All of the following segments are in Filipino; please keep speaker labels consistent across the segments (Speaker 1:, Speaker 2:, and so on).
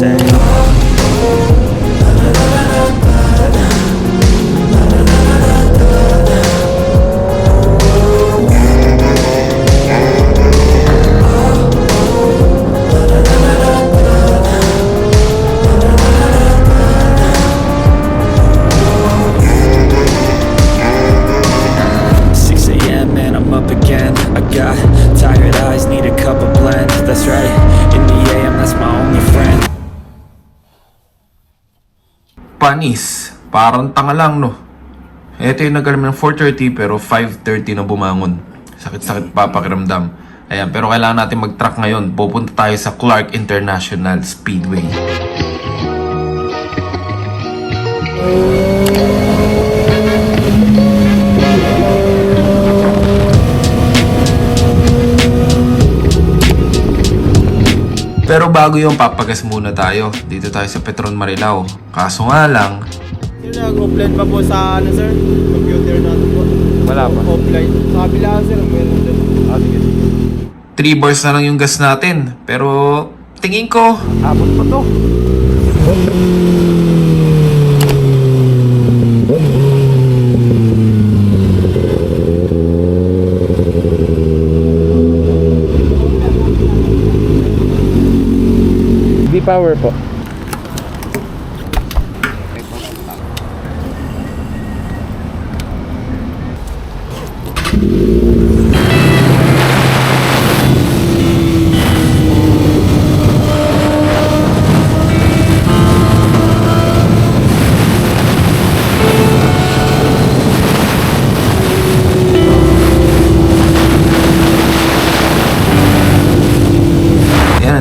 Speaker 1: say Six a.m. and I'm up again. I got tired eyes, need a cup of blend. That's right. In the AM, that's my only friend.
Speaker 2: Panis. Parang tanga lang, no? Ito yung nagalim ng 4.30 pero 5.30 na bumangon. Sakit-sakit pa pakiramdam. Ayan, pero kailangan natin mag-track ngayon. Pupunta tayo sa Clark International Speedway. Pero bago yung papagas muna tayo. Dito tayo sa Petron Marilao. Kaso nga lang,
Speaker 3: Sir, nag-offline pa po sa ano sir? Computer natin po.
Speaker 2: Wala pa.
Speaker 3: Offline. Sa kabila sir, meron dyan. Ah, sige.
Speaker 2: 3 bars na lang yung gas natin. Pero tingin ko,
Speaker 3: Abot pa to.
Speaker 4: V-Power po.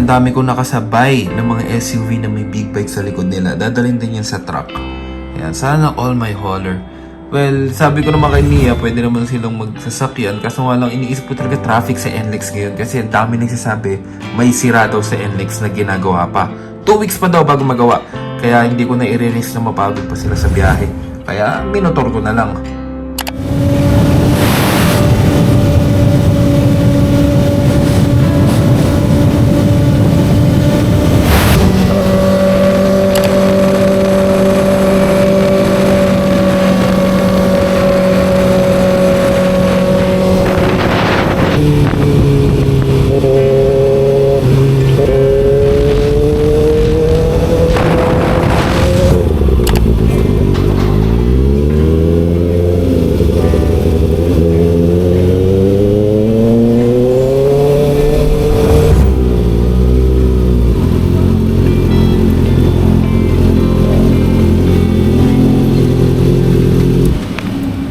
Speaker 2: Dami ko nakasabay ng mga SUV na may big bike sa likod nila. Dadalhin din yan sa truck. Ayan, sana all my hauler. Well, sabi ko naman kay Mia, pwede naman silang magsasakyan. Kaso nga lang, iniisip ko talaga traffic sa NLEX ngayon. Kasi ang dami nagsasabi, may sira daw sa NLEX na ginagawa pa. Two weeks pa daw bago magawa. Kaya hindi ko na i-release na mapagod pa sila sa biyahe. Kaya minotor ko na lang.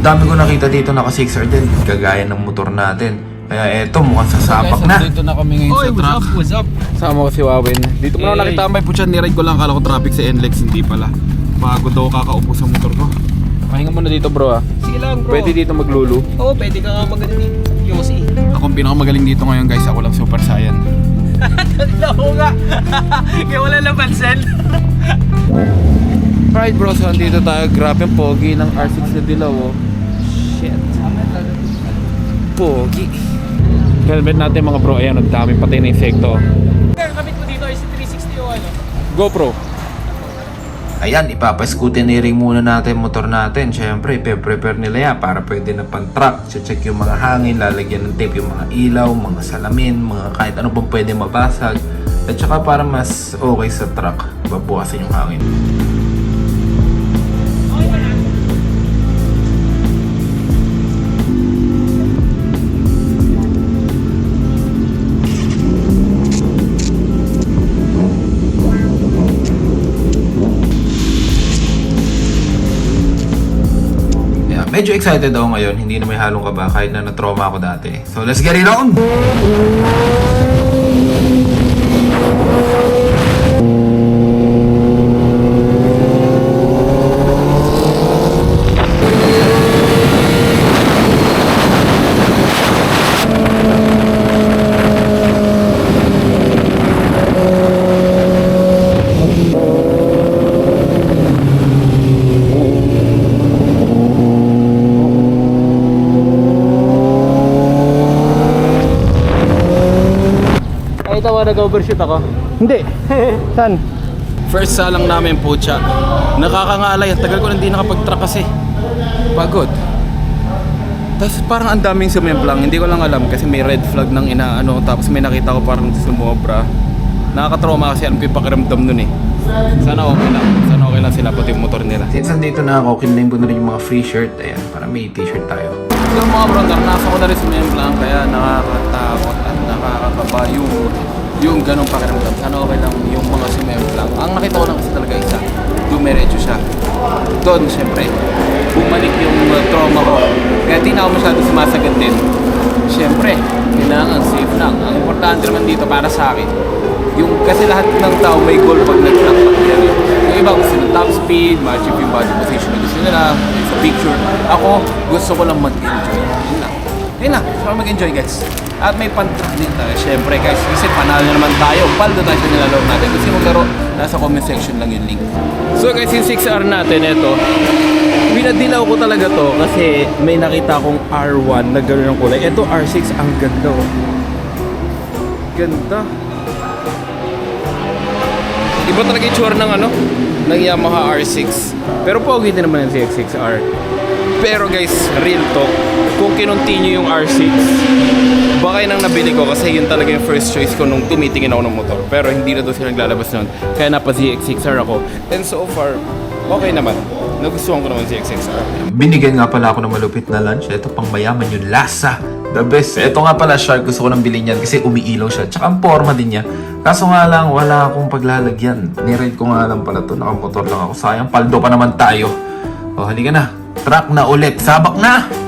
Speaker 2: Dami ko nakita dito naka 6R din, kagaya ng motor natin. Kaya eto, mukhang sasapak na.
Speaker 4: Dito na kami ngayon sa truck.
Speaker 3: What's up?
Speaker 4: Sama ko si Wawin. Dito mo na
Speaker 3: Hey.
Speaker 4: nakitambay po siya. Niride ko lang. Kala ko traffic sa NLEX. Hindi pala. Pagod daw kakaupo sa motor ko. Pahinga muna dito bro ah.
Speaker 3: Sige lang bro.
Speaker 4: Pwede dito maglulu.
Speaker 3: Oo, pwede ka nga magaling ni Yossi.
Speaker 4: Ako ang pinakamagaling dito ngayon guys. Ako lang super saiyan.
Speaker 3: Oo nga. Kaya wala na pansin.
Speaker 4: Right bro, so andito tayo. Grabe ang pogi ng R6 na dilaw oh. Shit. Pogi. Helmet natin mga bro. Ayan, ang dami patay na insekto.
Speaker 3: Ang kamit mo dito is 360 o ano?
Speaker 4: GoPro.
Speaker 2: Ayan, ipapascutineering muna natin motor natin. Siyempre, ipe-prepare nila yan para pwede na pang truck. Check yung mga hangin, lalagyan ng tape yung mga ilaw, mga salamin, mga kahit ano pang pwede mabasag. At saka para mas okay sa truck, babawasan yung hangin. Medyo excited ako ngayon. Hindi na may halong kaba kahit na na-trauma ako dati. So, let's get it on!
Speaker 3: Ay, tawa nag-overshoot ako.
Speaker 4: Hindi. San? First salang namin po siya. Nakakangalay. Ang tagal ko na hindi nakapag-truck kasi. Pagod. Tapos parang ang daming sumemplang. Hindi ko lang alam kasi may red flag ng inaano. Tapos may nakita ko parang sumobra. Nakakatrauma kasi alam ko yung pakiramdam nun eh. Sana okay lang. Sana okay lang sila pati yung motor nila.
Speaker 2: Since nandito na ako, kinlaim ko na rin yung mga free shirt. Ayan, para may t-shirt tayo.
Speaker 4: So mga bro, naranasan ko na rin sumemplang kaya nakakatakot at nakakakaba yung yung ganong pakiramdam. Sana okay lang yung mga sumemplang. Ang nakita ko lang kasi talaga isa, dumiretso siya. Doon, syempre, bumalik yung uh, trauma ko. Kaya di na ako masyado sumasagad din. Syempre, kailangan safe lang. Ang importante naman dito para sa akin, yung kasi lahat ng tao may goal pag nag-truck yan. Yung iba gusto ng top speed, ma-achieve yung body position na gusto nila, sa picture. Ako, gusto ko lang mag-enjoy. Yun lang. Yun lang, gusto lang mag-enjoy guys. At may pan-truck din tayo. Siyempre guys, kasi panalo na naman tayo. Paldo tayo sa nilalaro natin. Gusto mo laro, nasa comment section lang yung link. So guys, yung 6R natin, ito. Pinadilaw ko talaga to kasi may nakita akong R1 na gano'n ang kulay. Ito R6, ang ganda oh. Ganda. Iba talaga yung tsura ng ano, ng Yamaha R6. Pero pogi din naman yung CX-6R. Pero guys, real talk, kung kinontinue yung R6, baka yun ang nabili ko kasi yun talaga yung first choice ko nung tumitingin ako ng motor. Pero hindi na doon sila naglalabas nun. Kaya napa ZX6R ako. And so far, okay naman. Nagustuhan ko naman ZX6R.
Speaker 2: Binigyan nga pala ako ng malupit na lunch. Ito pang mayaman yung lasa. The best. Ito nga pala, Shark. Gusto ko nang bilhin yan kasi umiilaw siya. Tsaka ang forma din niya. Kaso nga lang, wala akong paglalagyan. Niride ko nga lang pala to. Nakamotor lang ako. Sayang, paldo pa naman tayo. O, halika na. Truck na ulit. Sabak na!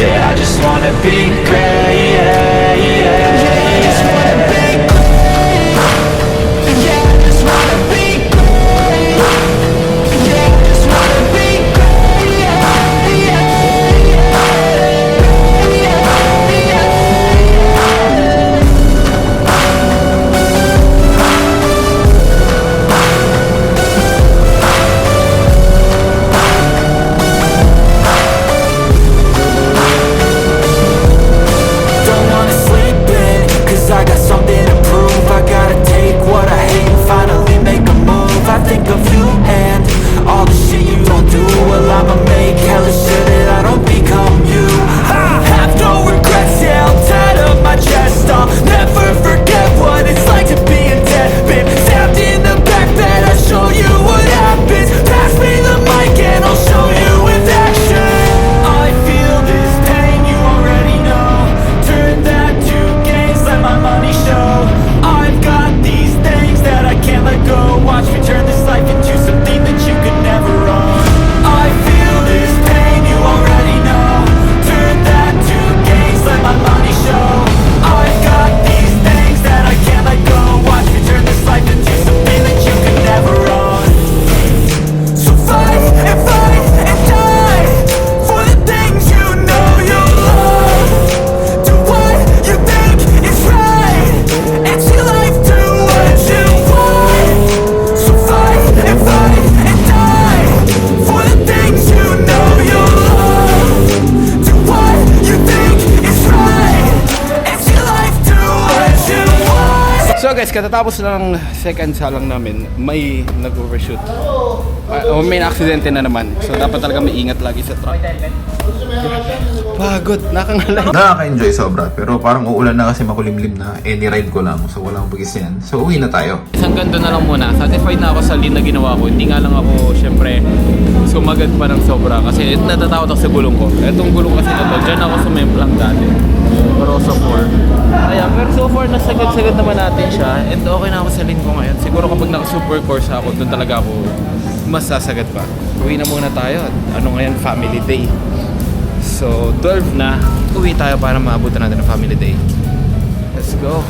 Speaker 1: Yeah, I just wanna be great yeah, yeah. So
Speaker 4: guys, katatapos lang second salang namin, may nag-overshoot. Uh, o may aksidente na naman. So dapat talaga may ingat lagi sa truck. Pagod, nakangalay.
Speaker 2: Nakaka-enjoy sobra, pero parang uulan na kasi makulimlim na any ride ko lang. So walang bugis yan. So uwi na tayo.
Speaker 4: Isang ganito na lang muna. Satisfied na ako sa lean na ginawa ko. Hindi nga lang ako, syempre, sumagad pa ng sobra. Kasi natatakot ako sa gulong ko. Etong gulong kasi na to, dyan ako sumemplang dati. So far. Ayan, pero so far, nasagad-sagad naman natin siya. And okay na ako sa lean ko ngayon. Siguro kapag naka-super course ako, doon talaga ako mas sasagad pa. Uwi na muna tayo. Ano ngayon, family day. So, 12 na. Uwi tayo para maabutan natin ang family day. Let's go.